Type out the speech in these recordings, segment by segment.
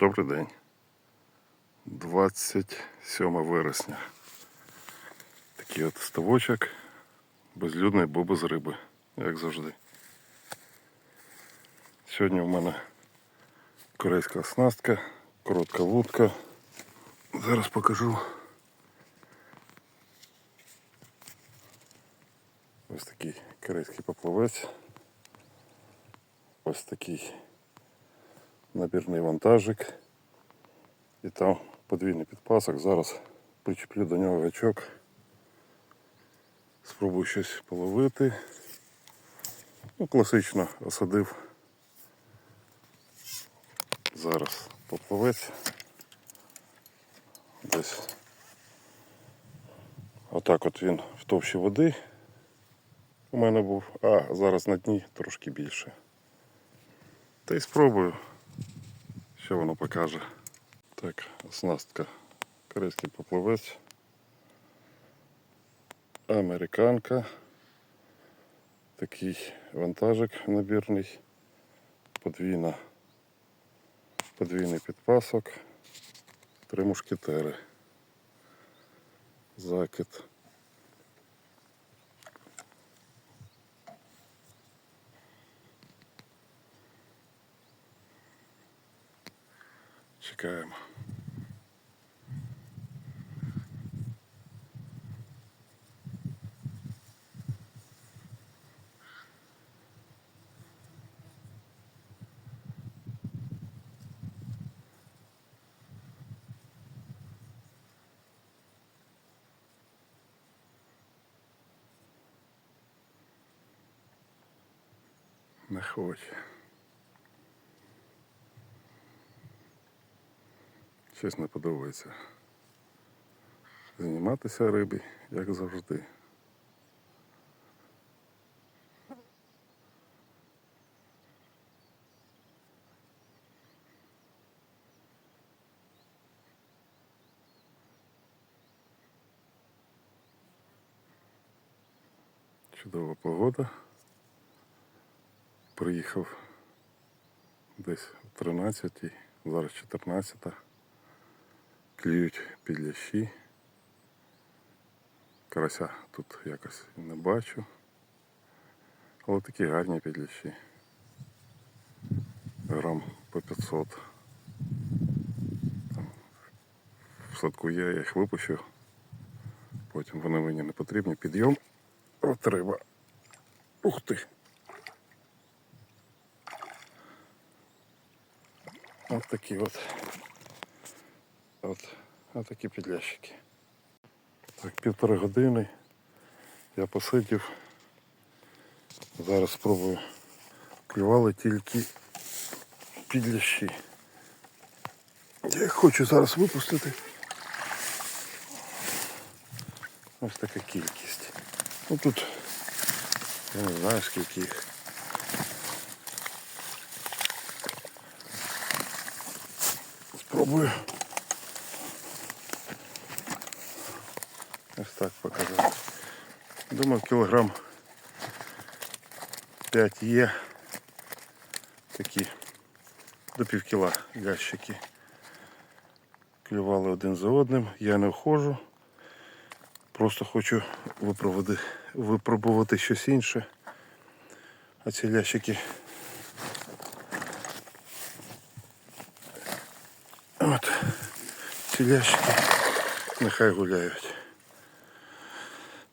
Добрий день. 27 вересня. Такий от ставочок безлюдний, бо без риби, як завжди. Сьогодні в мене корейська оснастка, коротка вудка. Зараз покажу. Ось такий корейський поплавець. Ось такий набірний вантажик. І там подвійний підпасок. Зараз причеплю до нього гачок. Спробую щось половити. Ну, класично осадив. Зараз поплавець. Десь отак от він в товщі води у мене був, а зараз на дні трошки більше. Та й спробую, що воно покаже. Так, оснастка. Корейський поплавець. Американка. Такий вантажик набірний. Подвійна. Подвійний підпасок. Три мушкетери. Закид. Чекаємо. Не Щось не подобається. Займатися рибі, як завжди. Чудова погода. Приїхав десь о 13, зараз 14. Клюють підлящі. Карася тут якось не бачу. Але такі гарні підлящі. Грам по 500. Там в садку є, я їх випущу. Потім вони мені не потрібні. Підйом. От риба. Ух ти. От такі от. От, от такі підлящики. Так, півтори години я посидів. Зараз спробую. Клювали тільки підлящі. Я їх хочу зараз випустити. Ось така кількість. Ну тут я не знаю скільки їх. Спробую. Ось так показати. Думаю, кілограм 5 є. Такі до пів кіла ящики. Клювали один за одним. Я не входжу. Просто хочу випробувати, випробувати щось інше. А ці ящики От ці ящики нехай гуляють.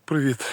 Привіт.